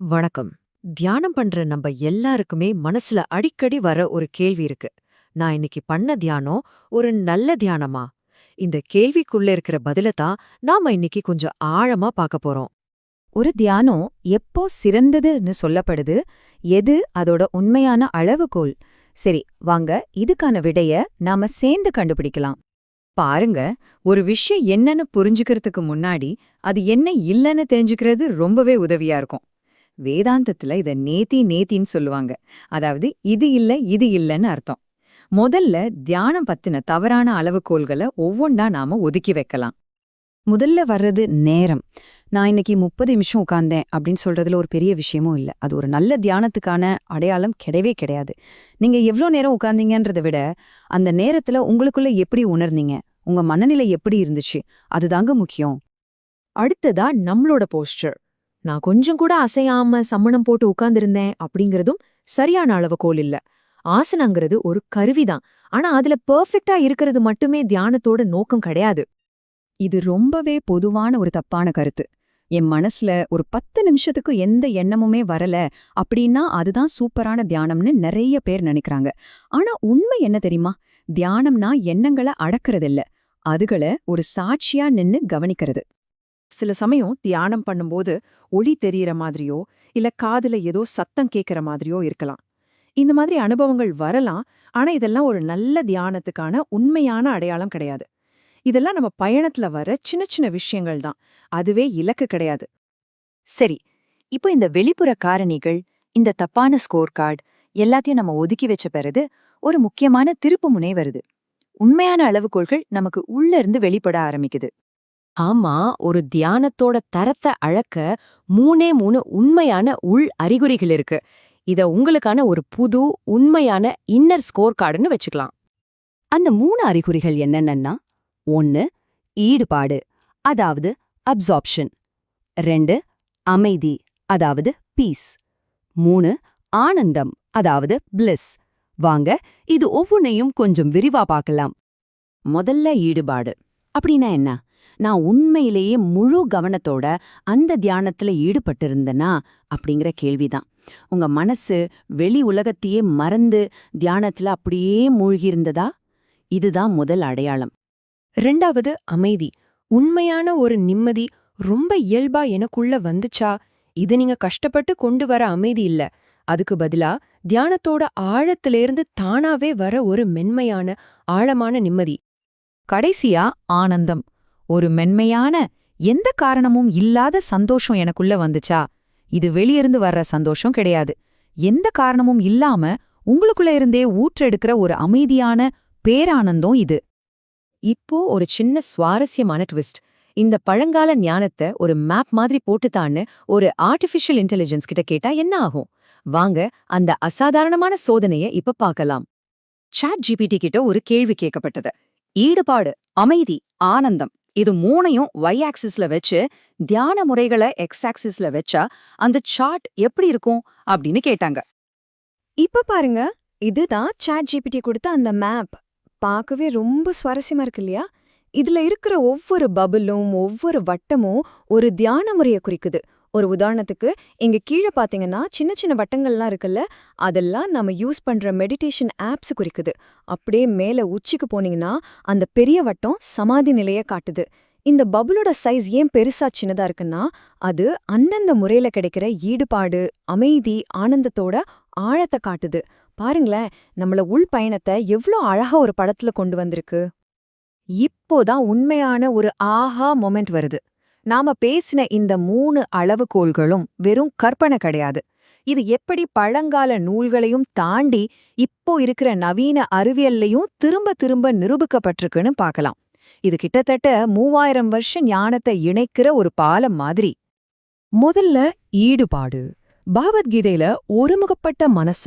வணக்கம். தியானம் பண்ற நம்ம எல்லாருக்குமே மனசுல அடிக்கடி வர ஒரு கேள்வி இருக்கு. நான் இன்னைக்கு பண்ண தியானம் ஒரு நல்ல தியானமா? இந்த கேள்விக்குள்ள இருக்கிற பதில தான் நாம இன்னைக்கு கொஞ்சம் ஆழமா பார்க்க போறோம். ஒரு தியானம் எப்போ சிறந்ததுன்னு சொல்லப்படுது எது அதோட உண்மையான அளவுகோல்? சரி வாங்க இதுக்கான விடைய நாம சேர்ந்து கண்டுபிடிக்கலாம். பாருங்க ஒரு விஷயம் என்னன்னு புரிஞ்சுக்கிறதுக்கு முன்னாடி அது என்ன இல்லைன்னு தெரிஞ்சுக்கிறது ரொம்பவே உதவியா இருக்கும். வேதாந்தத்துல இத நேத்தி நேத்தின்னு சொல்லுவாங்க. அதாவது இது இல்ல இது இல்லைன்னு அர்த்தம். முதல்ல தியானம் பத்தின தவறான அளவுகோள்களை ஒவ்வொன்றா நாம ஒதுக்கி வைக்கலாம். முதல்ல வர்றது நேரம். நான் இன்னைக்கு முப்பது நிமிஷம் உட்கார்ந்தேன் அப்படின்னு சொல்றதுல ஒரு பெரிய விஷயமும் இல்ல. அது ஒரு நல்ல தியானத்துக்கான அடையாளம் கிடையவே கிடையாது. நீங்க எவ்வளோ நேரம் உட்கார்ந்தீங்கன்றதை விட அந்த நேரத்துல உங்களுக்குள்ள எப்படி உணர்ந்தீங்க? உங்க மனநிலை எப்படி இருந்துச்சு? அதுதாங்க முக்கியம். அடுத்ததா நம்மளோட போஸ்டர் நான் கொஞ்சம் கூட அசையாம சம்மணம் போட்டு உட்கார்ந்திருந்தேன் அப்படிங்கறதும் சரியான அளவுகோல் இல்ல. ஆசனங்கிறது ஒரு கருவிதான். ஆனா அதுல பெர்ஃபெக்ட்டா இருக்கிறது மட்டுமே தியானத்தோட நோக்கம் கிடையாது. இது ரொம்பவே பொதுவான ஒரு தப்பான கருத்து. என் மனசுல ஒரு பத்து நிமிஷத்துக்கு எந்த எண்ணமுமே வரல அப்படின்னா அதுதான் சூப்பரான தியானம்னு நிறைய பேர் நினைக்கிறாங்க. ஆனா உண்மை என்ன தெரியுமா? தியானம்னா எண்ணங்களை அடக்கிறதில்ல. அதுகளை ஒரு சாட்சியா நின்னு கவனிக்கிறது. சில சமயம் தியானம் பண்ணும்போது ஒளி தெரியற மாதிரியோ இல்ல காதுல ஏதோ சத்தம் கேட்கற மாதிரியோ இருக்கலாம். இந்த மாதிரி அனுபவங்கள் வரலாம் ஆனா இதெல்லாம் ஒரு நல்ல தியானத்துக்கான உண்மையான அடையாளம் கிடையாது. இதெல்லாம் நம்ம பயணத்துல வர சின்ன சின்ன விஷயங்கள் தான். அதுவே இலக்கு கிடையாது. சரி இப்போ இந்த வெளிப்புற காரணிகள் இந்த தப்பான ஸ்கோர் கார்டு எல்லாத்தையும் நம்ம ஒதுக்கி வச்ச பிறகு ஒரு முக்கியமான திருப்புமுனை வருது. உண்மையான அளவுகோல்கள் நமக்கு உள்ள இருந்து வெளிப்பட ஆரம்பிக்குது. ஆமா ஒரு தியானத்தோட தரத்தை அழக்க மூணே மூணு உண்மையான உள் அறிகுறிகள் இருக்கு. இத உங்களுக்கான ஒரு புது உண்மையான இன்னர் ஸ்கோர் கார்டுன்னு வச்சுக்கலாம். அந்த மூணு அறிகுறிகள் என்னென்னா ஒன்னு ஈடுபாடு அதாவது அப்சார்ப்ஷன் ரெண்டு அமைதி அதாவது பீஸ் மூணு ஆனந்தம் அதாவது பிளிஸ் வாங்க இது ஒவ்வொன்னையும் கொஞ்சம் விரிவா பார்க்கலாம். முதல்ல ஈடுபாடு. அப்படின்னா என்ன? நான் உண்மையிலேயே முழு கவனத்தோட அந்த தியானத்துல ஈடுபட்டிருந்தனா அப்படிங்கிற கேள்விதான். உங்க மனசு வெளி உலகத்தையே மறந்து தியானத்துல அப்படியே மூழ்கியிருந்ததா? இதுதான் முதல் அடையாளம். ரெண்டாவது அமைதி. உண்மையான ஒரு நிம்மதி ரொம்ப இயல்பா எனக்குள்ள வந்துச்சா? இது நீங்க கஷ்டப்பட்டு கொண்டு வர அமைதி இல்ல. அதுக்கு பதிலா தியானத்தோட ஆழத்திலேருந்து தானாவே வர ஒரு மென்மையான ஆழமான நிம்மதி. கடைசியா ஆனந்தம். ஒரு மென்மையான எந்த காரணமும் இல்லாத சந்தோஷம் எனக்குள்ள வந்துச்சா? இது வெளியிருந்து வர்ற சந்தோஷம் கிடையாது. எந்த காரணமும் இல்லாம உங்களுக்குள்ள இருந்தே ஊற்றெடுக்கிற ஒரு அமைதியான பேரானந்தம் இது. இப்போ ஒரு சின்ன சுவாரஸ்யமான ட்விஸ்ட். இந்த பழங்கால ஞானத்தை ஒரு மேப் மாதிரி போட்டுத்தான்னு ஒரு ஆர்டிஃபிஷியல் இன்டெலிஜென்ஸ் கிட்ட கேட்டா என்ன ஆகும்? வாங்க அந்த அசாதாரணமான சோதனைய இப்ப பார்க்கலாம். சாட் ஜிபிடி கிட்ட ஒரு கேள்வி கேட்கப்பட்டது. ஈடுபாடு அமைதி ஆனந்தம். இது மூணையும் ஒய் ஆக்சிஸ்ல வச்சு தியான முறைகளை எக்ஸ் ஆக்சிஸ்ல வச்சா அந்த சார்ட் எப்படி இருக்கும் அப்படின்னு கேட்டாங்க. இப்ப பாருங்க இதுதான் சாட் ஜிபிடி கொடுத்த அந்த மேப் பார்க்கவே ரொம்ப சுவாரஸ்யமா இருக்கு இல்லையா? இதுல இருக்கிற ஒவ்வொரு பபிளும் ஒவ்வொரு வட்டமும் ஒரு தியான முறையை குறிக்குது. ஒரு உதாரணத்துக்கு இங்க கீழே பாத்தீங்கன்னா சின்ன சின்ன வட்டங்கள்லாம் இருக்குல்ல அதெல்லாம் நம்ம யூஸ் பண்ற மெடிடேஷன் ஆப்ஸ் குறிக்குது. அப்படியே மேல உச்சிக்கு போனீங்கன்னா அந்த பெரிய வட்டம் சமாதி நிலைய காட்டுது. இந்த பபுளோட சைஸ் ஏன் பெருசா சின்னதா இருக்குன்னா அது அந்தந்த முறையில கிடைக்கிற ஈடுபாடு அமைதி ஆனந்தத்தோட ஆழத்தை காட்டுது. பாருங்களேன் நம்மள உள் பயணத்தை எவ்ளோ அழகா ஒரு படத்துல கொண்டு வந்திருக்கு. இப்போதான் உண்மையான ஒரு ஆஹா மொமெண்ட் வருது. நாம பேசின இந்த மூணு அளவுகோல்களும் வெறும் கற்பனை கிடையாது. இது எப்படி பழங்கால நூல்களையும் தாண்டி இப்போ இருக்கிற நவீன அறிவியல்லையும் திரும்ப திரும்ப நிரூபிக்கப்பட்டிருக்குன்னு பார்க்கலாம். இது கிட்டத்தட்ட மூவாயிரம் வருஷ ஞானத்தை இணைக்கிற ஒரு பாலம் மாதிரி. முதல்ல ஈடுபாடு. பகவத்கீதையில ஒருமுகப்பட்ட மனச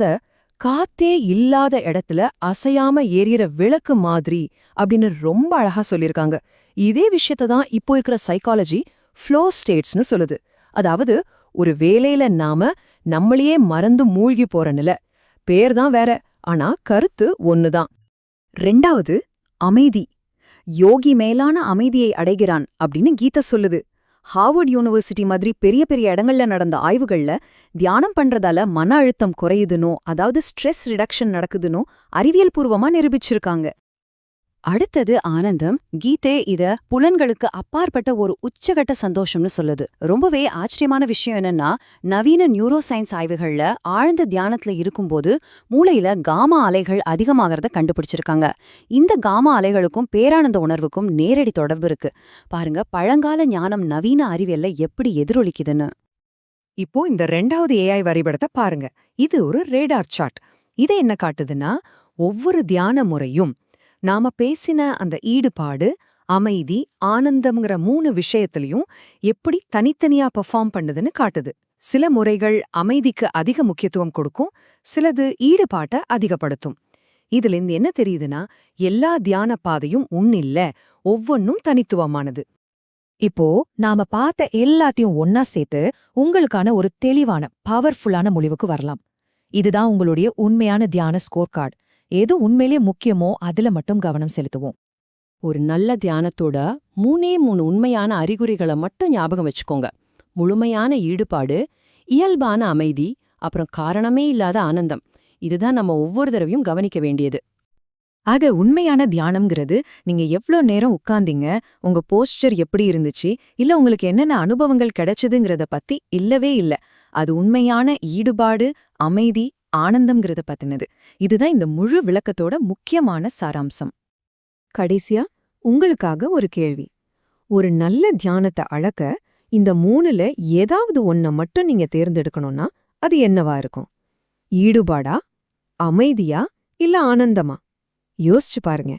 காத்தே இல்லாத இடத்துல அசையாம ஏறிற விளக்கு மாதிரி அப்படின்னு ரொம்ப அழகா சொல்லிருக்காங்க இதே விஷயத்தை தான் இப்போ இருக்கிற சைக்காலஜி ஃப்ளோ ஸ்டேட்ஸ்னு சொல்லுது. அதாவது ஒரு வேலையில நாம நம்மளையே மறந்து மூழ்கி போற நிலை. பேர் தான் வேற ஆனா கருத்து ஒன்னுதான் ரெண்டாவது அமைதி. யோகி மேலான அமைதியை அடைகிறான் அப்படின்னு கீத சொல்லுது. ஹார்வர்ட் யூனிவர்சிட்டி மாதிரி பெரிய பெரிய இடங்கள்ல நடந்த ஆய்வுகள்ல தியானம் பண்றதால மன அழுத்தம் குறையுதுனோ அதாவது ஸ்ட்ரெஸ் ரிடக்ஷன் நடக்குதுனோ அறிவியல் பூர்வமா நிரூபிச்சிருக்காங்க. அடுத்தது ஆனந்தம். கீதே இத புலன்களுக்கு அப்பாற்பட்ட ஒரு உச்சகட்ட சந்தோஷம்னு சொல்லுது. ரொம்பவே ஆச்சரியமான விஷயம் என்னன்னா நவீன நியூரோ சயின்ஸ் ஆய்வுகள்ல ஆழ்ந்த தியானத்துல இருக்கும்போது மூளையில காமா அலைகள் அதிகமாகறத கண்டுபிடிச்சிருக்காங்க. இந்த காமா அலைகளுக்கும் பேரானந்த உணர்வுக்கும் நேரடி தொடர்பு இருக்கு. பாருங்க பழங்கால ஞானம் நவீன அறிவியல்ல எப்படி எதிரொலிக்குதுன்னு. இப்போ இந்த ரெண்டாவது ஏஐ வரைபடத்தை பாருங்க. இது ஒரு ரேடார் சார்ட் இது என்ன காட்டுதுன்னா ஒவ்வொரு தியான முறையும் நாம பேசின அந்த ஈடுபாடு அமைதி ஆனந்தம்ங்கிற மூணு விஷயத்திலையும் எப்படி தனித்தனியா பெர்ஃபார்ம் பண்ணுதுன்னு காட்டுது. சில முறைகள் அமைதிக்கு அதிக முக்கியத்துவம் கொடுக்கும் சிலது ஈடுபாட்டை அதிகப்படுத்தும். இதுல இருந்து என்ன தெரியுதுன்னா எல்லா தியான பாதையும் உன்னில்ல ஒவ்வொன்னும் தனித்துவமானது. இப்போ நாம பார்த்த எல்லாத்தையும் ஒன்னா சேர்த்து உங்களுக்கான ஒரு தெளிவான பவர்ஃபுல்லான முடிவுக்கு வரலாம். இதுதான் உங்களுடைய உண்மையான தியான ஸ்கோர் கார்டு எது உண்மையிலே முக்கியமோ அதுல மட்டும் கவனம் செலுத்துவோம். ஒரு நல்ல தியானத்தோட மூணே மூணு உண்மையான அறிகுறிகளை மட்டும் ஞாபகம் வச்சுக்கோங்க. முழுமையான ஈடுபாடு இயல்பான அமைதி அப்புறம் காரணமே இல்லாத ஆனந்தம். இதுதான் நம்ம ஒவ்வொரு தடவையும் கவனிக்க வேண்டியது. ஆக உண்மையான தியானம்ங்கிறது நீங்க எவ்ளோ நேரம் உட்கார்ந்தீங்க உங்க போஸ்டர் எப்படி இருந்துச்சு இல்ல உங்களுக்கு என்னென்ன அனுபவங்கள் கிடைச்சதுங்கிறத பத்தி இல்லவே இல்ல. அது உண்மையான ஈடுபாடு அமைதி ஆனந்தம்ங்கிறத பத்தினது. இதுதான் இந்த முழு விளக்கத்தோட முக்கியமான சாராம்சம். கடைசியா உங்களுக்காக ஒரு கேள்வி. ஒரு நல்ல தியானத்தை அளக்க இந்த மூணுல ஏதாவது ஒன்ன மட்டும் நீங்க தேர்ந்தெடுக்கணும்னா அது என்னவா இருக்கும்? ஈடுபாடா? அமைதியா? இல்ல ஆனந்தமா? யோசிச்சு பாருங்க.